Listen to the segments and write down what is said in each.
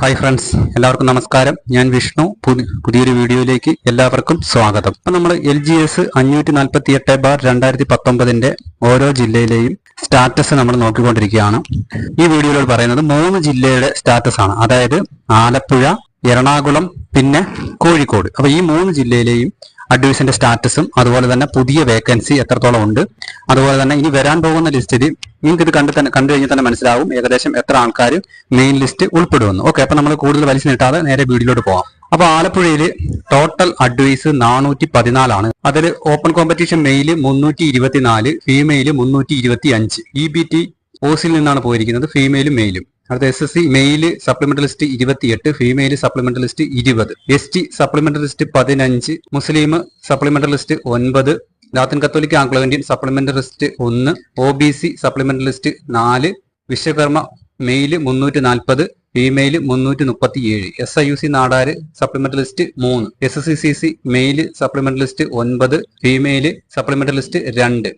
Hi friends എല്ലാവർക്കും നമസ്കാരം. ഞാൻ വിഷ്ണു. പുതി- പുതിയൊരു വീഡിയോയിലേക്ക് എല്ലാവർക്കും സ്വാഗതം. അപ്പൊ നമ്മൾ എൽ ജി എസ് അഞ്ഞൂറ്റി നാൽപ്പത്തി എട്ട് ബാർ രണ്ടായിരത്തി പത്തൊമ്പതിന്റെ ഓരോ ജില്ലയിലെയും സ്റ്റാറ്റസ് നമ്മൾ നോക്കിക്കൊണ്ടിരിക്കുകയാണ്. ഈ വീഡിയോയിൽ പറയുന്നത് മൂന്ന് ജില്ലയുടെ സ്റ്റാറ്റസ് ആണ് അതായത് ആലപ്പുഴ എറണാകുളം പിന്നെ കോഴിക്കോട്. അപ്പൊ ഈ മൂന്ന് ജില്ലയിലെയും അഡ്വൈസിന്റെ സ്റ്റാറ്റസും അതുപോലെ തന്നെ പുതിയ വേക്കൻസി എത്രത്തോളം ഉണ്ട് അതുപോലെ തന്നെ ഇനി വരാൻ പോകുന്ന ലിസ്റ്റിൽ നിങ്ങൾക്ക് ഇത് കണ്ടു തന്നെ കണ്ടു കഴിഞ്ഞാൽ തന്നെ മനസ്സിലാവും ഏകദേശം എത്ര ആൾക്കാർ മെയിൻ ലിസ്റ്റ് ഉൾപ്പെടുമെന്ന് ഓക്കെ അപ്പൊ നമ്മൾ കൂടുതൽ വലിച്ചു നീട്ടാതെ നേരെ വീഡിയോയിലോട്ട് പോകാം അപ്പൊ ആലപ്പുഴയിൽ ടോട്ടൽ അഡ്വൈസ് നാനൂറ്റി പതിനാലാണ് അതിൽ ഓപ്പൺ കോമ്പറ്റീഷൻ മെയിൽ മുന്നൂറ്റി ഇരുപത്തിനാല് ഫീമെയിൽ മുന്നൂറ്റി ഇരുപത്തി അഞ്ച് ഇ ബി ടി ഓസിൽ നിന്നാണ് പോയിരിക്കുന്നത് ഫീമെയിലും മെയിലും അടുത്ത S S C male supplementary list ഇരുപത്തിയെട്ട് ഫീമെയിൽ സപ്ലിമെന്ററി ലിസ്റ്റ് ഇരുപത്. എസ് ടി സപ്ലിമെന്ററി ലിസ്റ്റ് പതിനഞ്ച് മുസ്ലിം സപ്ലിമെന്ററി ലിസ്റ്റ് ഒൻപത് ലാത്തിൻ കത്തോലിക്ക ആംഗ്ലോ ഇന്ത്യൻ സപ്ലിമെന്ററി ലിസ്റ്റ് ഒന്ന് O B C supplementary list നാല് വിശ്വകർമ്മ മെയിൽ മുന്നൂറ്റി നാൽപ്പത് ഫീമെയിൽ മുന്നൂറ്റി മുപ്പത്തി ഏഴ് S I U C Nadar supplementary list മൂന്ന്. S S C C C male supplementary list ഒൻപത് ഫീമെയിൽ സപ്ലിമെന്ററി ലിസ്റ്റ് രണ്ട്.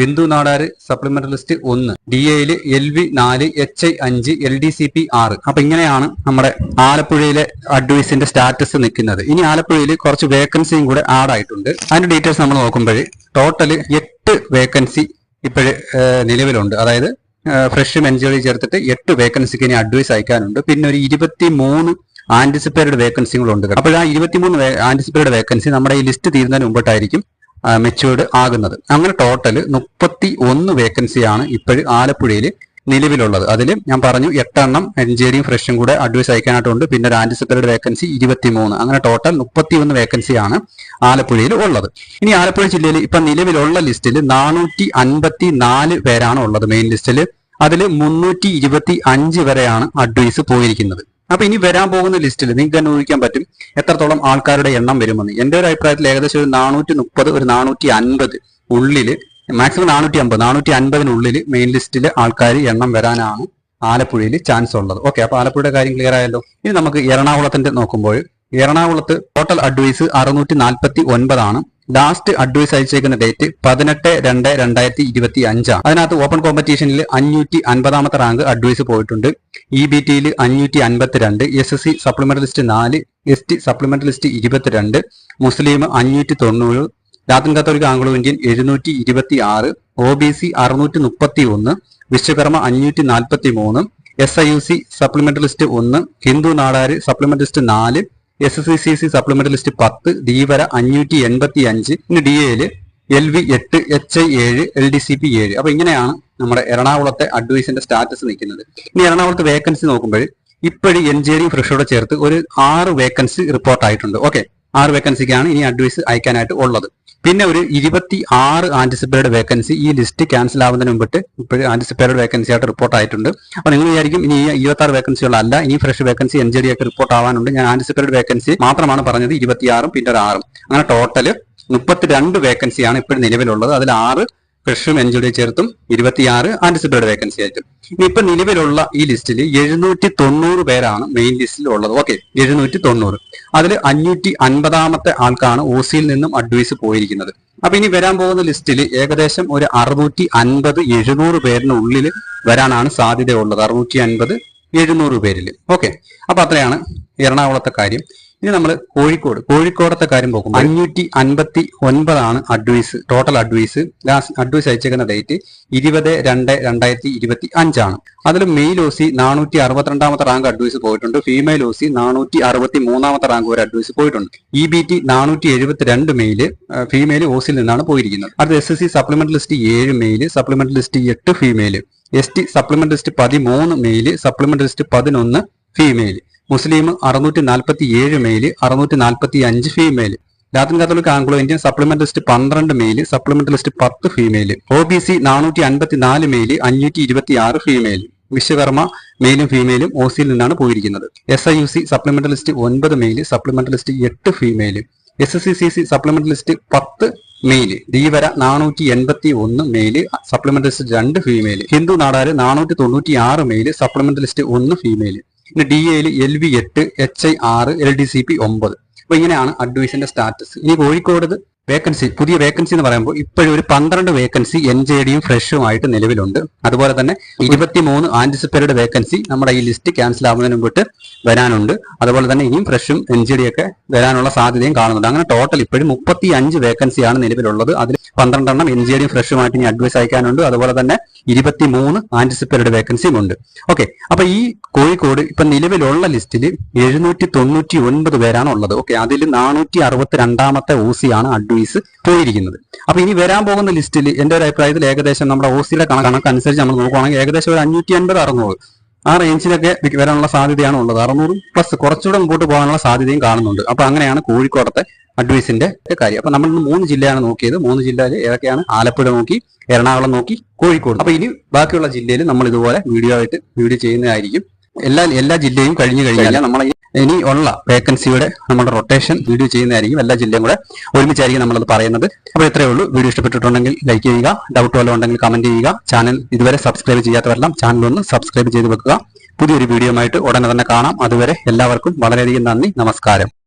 ഹിന്ദു നാടാര് സപ്ലിമെന്ററി ലിസ്റ്റ് ഒന്ന് ഡി എയിൽ എൽ വി നാല് എച്ച് ഐ അഞ്ച് എൽ ഡി സി പി ആറ്. അപ്പൊ ഇങ്ങനെയാണ് നമ്മുടെ ആലപ്പുഴയിലെ അഡ്വൈസിന്റെ സ്റ്റാറ്റസ് നിൽക്കുന്നത്. ഇനി ആലപ്പുഴയിൽ കുറച്ച് വേക്കൻസിയും കൂടെ ആഡ് ആയിട്ടുണ്ട്. അതിന്റെ ഡീറ്റെയിൽസ് നമ്മൾ നോക്കുമ്പോൾ ടോട്ടൽ എട്ട് വേക്കൻസി ഇപ്പോഴ് നിലവിലുണ്ട്. അതായത് ഫ്രഷ് മെൻജുകളിൽ ചേർത്തിട്ട് എട്ട് വേക്കൻസിക്ക് ഇനി അഡ്വൈസ് അയക്കാനുണ്ട്. പിന്നെ ഒരു ഇരുപത്തി മൂന്ന് ആന്റിസിപ്പേറ്റഡ് വേക്കൻസികളുണ്ട്. അപ്പോൾ ആ ഇരുപത്തിമൂന്ന് ആന്റിസിപ്പേറ്റഡ് വേക്കൻസി നമ്മുടെ ഈ ലിസ്റ്റ് തീരുന്നതിന് മുമ്പിട്ടായിരിക്കും മെച്ചുവേർഡ് ആകുന്നത്. അങ്ങനെ ടോട്ടൽ മുപ്പത്തി ഒന്ന് വേക്കൻസിയാണ് ഇപ്പോഴും ആലപ്പുഴയിൽ നിലവിലുള്ളത്. അതിൽ ഞാൻ പറഞ്ഞു എട്ടെണ്ണം എഞ്ചിനീയറിംഗ് ഫ്രഷും കൂടെ അഡ്വൈസ് അയക്കാനായിട്ടുണ്ട്. പിന്നെ ഒരു ആന്റിസിപ്പേറ്റഡ് വേക്കൻസി ഇരുപത്തിമൂന്ന്. അങ്ങനെ ടോട്ടൽ മുപ്പത്തി ഒന്ന് വേക്കൻസിയാണ് ആലപ്പുഴയിൽ ഉള്ളത്. ഇനി ആലപ്പുഴ ജില്ലയിൽ ഇപ്പം നിലവിലുള്ള ലിസ്റ്റിൽ നാനൂറ്റി അൻപത്തി നാല് പേരാണ് ഉള്ളത് മെയിൻ ലിസ്റ്റിൽ അതിൽ മുന്നൂറ്റി ഇരുപത്തി അഞ്ച് വരെയാണ് അഡ്വൈസ് പോയിരിക്കുന്നത്. അപ്പൊ ഇനി വരാൻ പോകുന്ന ലിസ്റ്റിൽ നിങ്ങൾക്ക് തന്നെ ഊഹിക്കാൻ പറ്റും എത്രത്തോളം ആൾക്കാരുടെ എണ്ണം വരുമെന്ന്. എന്റെ ഒരു അഭിപ്രായത്തിൽ ഏകദേശം ഒരു നാനൂറ്റി മുപ്പത് ഒരു നാനൂറ്റി അൻപത് ഉള്ളിൽ മാക്സിമം നാനൂറ്റി അമ്പത് നാനൂറ്റി അൻപതിനുള്ളിൽ മെയിൻ ലിസ്റ്റിൽ ആൾക്കാർ എണ്ണം വരാനാണ് ആലപ്പുഴയിൽ ചാൻസ് ഉള്ളത്. ഓക്കെ അപ്പൊ ആലപ്പുഴയുടെ കാര്യം ക്ലിയർ ആയല്ലോ? ഇനി നമുക്ക് എറണാകുളത്തിന്റെ നോക്കുമ്പോൾ എറണാകുളത്ത് ടോട്ടൽ അഡ്വൈസ് അറുന്നൂറ്റി നാൽപ്പത്തി ഒൻപതാണ് ലാസ്റ്റ് അഡ്വൈസ് അയച്ചേക്കുന്ന ഡേറ്റ് പതിനെട്ട് രണ്ട് രണ്ടായിരത്തി ഇരുപത്തി അഞ്ചാണ്. അതിനകത്ത് ഓപ്പൺ കോമ്പറ്റീഷനിൽ അഞ്ഞൂറ്റി അൻപതാമത്തെ റാങ്ക് അഡ്വൈസ് പോയിട്ടുണ്ട്. ഇ ബി ടിയിൽ അഞ്ഞൂറ്റി അൻപത്തിരണ്ട് S S C supplementary list നാല് എസ് ടി സപ്ലിമെന്ററി ലിസ്റ്റ് ഇരുപത്തിരണ്ട് മുസ്ലിം അഞ്ഞൂറ്റി തൊണ്ണൂറ് ലാത്തിൻ കത്തോലിക് ആംഗ്ലോ ഇന്ത്യൻ എഴുന്നൂറ്റി ഇരുപത്തി ആറ് ഒ ബി സി അറുന്നൂറ്റി മുപ്പത്തി ഒന്ന് വിശ്വകർമ്മ അഞ്ഞൂറ്റി നാൽപ്പത്തി മൂന്ന് S I U C supplementary list ഒന്ന് ഹിന്ദു നാടാര് സപ്ലിമെന്ററി ലിസ്റ്റ് നാല് S S C C supplementary list പത്ത് ഡി വര അഞ്ഞൂറ്റി എൺപത്തി അഞ്ച് ഇനി ഡി എയിൽ എൽ വി എട്ട് എച്ച് ഐ ഏഴ് എൽ ഡി സി പി ഏഴ്. അപ്പൊ ഇങ്ങനെയാണ് നമ്മുടെ എറണാകുളത്തെ അഡ്വൈസിന്റെ സ്റ്റാറ്റസ് നിൽക്കുന്നത്. ഇനി എറണാകുളത്ത് വേക്കൻസി നോക്കുമ്പോൾ ഇപ്പോഴും എൻജിനീയറിംഗ് ഫ്രഷോടെ ചേർത്ത് ഒരു ആറ് വേക്കൻസി റിപ്പോർട്ട് ആയിട്ടുണ്ട്. ഓക്കെ ആറ് വേക്കൻസിക്കാണ് ഇനി അഡ്വൈസ് അയക്കാനായിട്ട് ഉള്ളത്. പിന്നെ ഒരു ഇരുപത്തി ആറ് ആന്റിസിപ്പേറ്റഡ് വേക്കൻസി ഈ ലിസ്റ്റ് ക്യാൻസൽ ആവുന്നതിന് മുമ്പിട്ട് ഇപ്പോഴും ആന്റിസിപ്പേറ്റഡ് വേക്കൻസി ആയിട്ട് റിപ്പോർട്ട് ആയിട്ടുണ്ട്. അപ്പോൾ നിങ്ങൾ വിചാരിക്കും ഇനി ഇരുപത്തി ആറ് വേക്കൻസികളല്ല ഇനി fresh vacancy N J D report ആവാനുണ്ട്. ഞാൻ ആന്റിസിപ്പേറ്റഡ് വേക്കൻസി മാത്രമാണ് പറഞ്ഞത് ഇരുപത്തിയാറും പിന്നെ ഒരു ആറും. അങ്ങനെ ടോട്ടൽ മുപ്പത്തിരണ്ട് വേക്കൻസിയാണ് ഇപ്പോഴും നിലവിലുള്ളത്. അതിൽ ആറ് ഫ്രഷും ഡി ചേർത്തും ഇരുപത്തിയാറ് ആന്റിസിപ്പേഡ് വേക്കൻസി ആയിട്ടും. ഇപ്പൊ നിലവിലുള്ള ഈ ലിസ്റ്റിൽ എഴുന്നൂറ്റി തൊണ്ണൂറ് പേരാണ് മെയിൻ ലിസ്റ്റിൽ ഉള്ളത്. ഓക്കെ എഴുന്നൂറ്റി തൊണ്ണൂറ് അതിൽ അഞ്ഞൂറ്റി അൻപതാമത്തെ ആൾക്കാണ് ഒ സിയിൽ നിന്നും അഡ്വൈസ് പോയിരിക്കുന്നത്. അപ്പൊ ഇനി വരാൻ പോകുന്ന ലിസ്റ്റിൽ ഏകദേശം ഒരു അറുന്നൂറ്റി അൻപത് എഴുന്നൂറ് പേരിനുള്ളിൽ വരാനാണ് സാധ്യതയുള്ളത്. അറുന്നൂറ്റി അൻപത് എഴുന്നൂറ് പേരിൽ ഓക്കെ അപ്പൊ അത്രയാണ് എറണാകുളത്തെ കാര്യം. ഇനി നമ്മൾ കോഴിക്കോട്. കോഴിക്കോടത്തെ കാര്യം നോക്കുമ്പോൾ അഞ്ഞൂറ്റി അൻപത്തി ഒൻപതാണ് advice total advice last advice അയച്ചേക്കുന്ന date ഇരുപത് രണ്ട് രണ്ടായിരത്തി ഇരുപത്തി അഞ്ചാണ് അതിൽ മെയിൽ ഓസി നാനൂറ്റി അറുപത്തിരണ്ടാമത്തെ റാങ്ക് അഡ്വൈസ് പോയിട്ടുണ്ട്. ഫീമെയിൽ ഓസി നാനൂറ്റി അറുപത്തി മൂന്നാമത്തെ റാങ്ക് വരെ അഡ്വൈസ് പോയിട്ടുണ്ട്. ഇ ബി ടി നാനൂറ്റി എഴുപത്തിരണ്ട് മെയിൽ ഫീമെയിൽ ഓസിൽ നിന്നാണ് പോയിരിക്കുന്നത്. അടുത്ത S S C supplement list ഏഴ് മെയിൽ സപ്ലിമെന്റ് ലിസ്റ്റ് എട്ട് female S T supplement list പതിമൂന്ന് മെയിൽ സപ്ലിമെന്റ് ലിസ്റ്റ് പതിനൊന്ന് ഫീമെയിൽ മുസ്ലിം അറുന്നൂറ്റി നാൽപ്പത്തി ഏഴ് മെയിൽ അറുന്നൂറ്റി നാൽപ്പത്തി അഞ്ച് female Latin Catholic Anglo Indian supplement list പന്ത്രണ്ട് മെയിൽ സപ്ലിമെന്റ് ലിസ്റ്റ് പത്ത് ഫീമെയിൽ ഒ ബി സി നാനൂറ്റി അൻപത്തി നാല് മെയിൽ അഞ്ഞൂറ്റി ഇരുപത്തി ആറ് ഫീമെയിൽ വിശ്വകർമ്മ മെയിലും ഫീമെയിലും ഒ സിയിൽ നിന്നാണ് പോയിരിക്കുന്നത്. S I U C supplement list ഒൻപത് മെയിൽ സപ്ലിമെന്റ് ലിസ്റ്റ് എട്ട് female S S C C C supplement list പത്ത് മെയിൽ ധീവര നാനൂറ്റി എൺപത്തി ഒന്ന് മെയിൽ സപ്ലിമെന്റ് ലിസ്റ്റ് രണ്ട് ഫീമെയിൽ ഹിന്ദു നാടാര് നാനൂറ്റി തൊണ്ണൂറ്റി ആറ് മെയിൽ സപ്ലിമെന്റ് ലിസ്റ്റ് ഒന്ന് ഫീമെയിൽ പിന്നെ ഡി എയിൽ എൽ വി എട്ട് എച്ച് ഐ ആറ് എൽ ഡി സി പി ഒമ്പത്. അപ്പൊ ഇങ്ങനെയാണ് അഡ്മിഷന്റെ സ്റ്റാറ്റസ് ഇനി കോഴിക്കോട് വേക്കൻസി പുതിയ വേക്കൻസി എന്ന് പറയുമ്പോൾ ഇപ്പോഴും ഒരു പന്ത്രണ്ട് വേക്കൻസി എൻ ജെ ഡിയും ഫ്രഷുമായിട്ട് നിലവിലുണ്ട്. അതുപോലെ തന്നെ ഇരുപത്തിമൂന്ന് ആന്റിസിപ്പേറ്റഡ് വേക്കൻസി നമ്മുടെ ഈ ലിസ്റ്റ് ക്യാൻസൽ ആവുന്നതിന് മുമ്പിട്ട് വരാനുണ്ട്. അതുപോലെ തന്നെ ഇനിയും ഫ്രഷും എൻ ജെ ഒക്കെ വരാനുള്ള സാധ്യതയും കാണുന്നുണ്ട്. അങ്ങനെ ടോട്ടൽ ഇപ്പോഴും മുപ്പത്തി അഞ്ച് വേക്കൻസിയാണ് നിലവിലുള്ളത്. അതിൽ പന്ത്രണ്ടെണ്ണം എഞ്ചിനീയറിംഗ് ഫ്രഷുമായിട്ട് ഇനി അഡ്വൈസ് അയക്കാനുണ്ട്. അതുപോലെ തന്നെ ഇരുപത്തി മൂന്ന് ആന്റിസിപ്പേറ്റഡ് വേക്കൻസിയും ഉണ്ട്. ഓക്കെ അപ്പൊ ഈ കോഴിക്കോട് ഇപ്പൊ നിലവിലുള്ള ലിസ്റ്റിൽ എഴുന്നൂറ്റി തൊണ്ണൂറ്റി ഒൻപത് പേരാണ് ഉള്ളത്. ഓക്കെ അതിൽ നാനൂറ്റി അറുപത്തി രണ്ടാമത്തെ ഒ സിയാണ് അഡ്വൈസ് പോയിരിക്കുന്നത്. അപ്പൊ ഇനി വരാൻ പോകുന്ന ലിസ്റ്റിൽ എന്റെ ഒരു അഭിപ്രായത്തിൽ ഏകദേശം നമ്മുടെ ഒ സിയുടെ കണക്കനുസരിച്ച് നമ്മൾ നോക്കുകയാണെങ്കിൽ ഏകദേശം ഒരു അഞ്ഞൂറ്റി അൻപത് അറുന്നൂറ്. ആ റേഞ്ചിലൊക്കെ വരാനുള്ള സാധ്യതയാണ് ഉള്ളത്. അറുന്നൂറ് പ്ലസ് കുറച്ചുകൂടെ മുമ്പോട്ട് പോകാനുള്ള സാധ്യതയും കാണുന്നുണ്ട്. അപ്പോൾ അങ്ങനെയാണ് കോഴിക്കോടത്തെ അഡ്വൈസിന്റെ കാര്യം. അപ്പോൾ നമ്മൾ ഇന്ന് മൂന്ന് ജില്ലയാണ് നോക്കിയത്. മൂന്ന് ജില്ലയിൽ ഏതൊക്കെയാണ്? ആലപ്പുഴ നോക്കി എറണാകുളം നോക്കി കോഴിക്കോട്. അപ്പോൾ ഇനി ബാക്കിയുള്ള ജില്ലയിൽ നമ്മൾ ഇതുപോലെ വീഡിയോ ആയിട്ട് വീഡിയോ ചെയ്യുന്നതായിരിക്കും. എല്ലാ എല്ലാ ജില്ലയും കഴിഞ്ഞു കഴിഞ്ഞാൽ നമ്മൾ ഇനി ഉള്ള വേക്കൻസിയുടെ നമ്മുടെ റൊട്ടേഷൻ വീഡിയോ ചെയ്യുന്നതായിരിക്കും. എല്ലാ ജില്ലയും കൂടെ ഒരുമിച്ചായിരിക്കും നമ്മളത് പറയുന്നത്. അപ്പോൾ ഇത്രയേ ഉള്ളൂ. വീഡിയോ ഇഷ്ടപ്പെട്ടിട്ടുണ്ടെങ്കിൽ ലൈക്ക് ചെയ്യുക. ഡൗട്ട് വല്ലതും ഉണ്ടെങ്കിൽ കമന്റ് ചെയ്യുക. ചാനൽ ഇതുവരെ സബ്സ്ക്രൈബ് ചെയ്യാത്തവരെല്ലാം ചാനൽ ഒന്ന് സബ്സ്ക്രൈബ് ചെയ്ത് വെക്കുക. പുതിയൊരു വീഡിയോ ആയിട്ട് ഉടനെ തന്നെ കാണാം. അതുവരെ എല്ലാവർക്കും വളരെയധികം നന്ദി. നമസ്കാരം.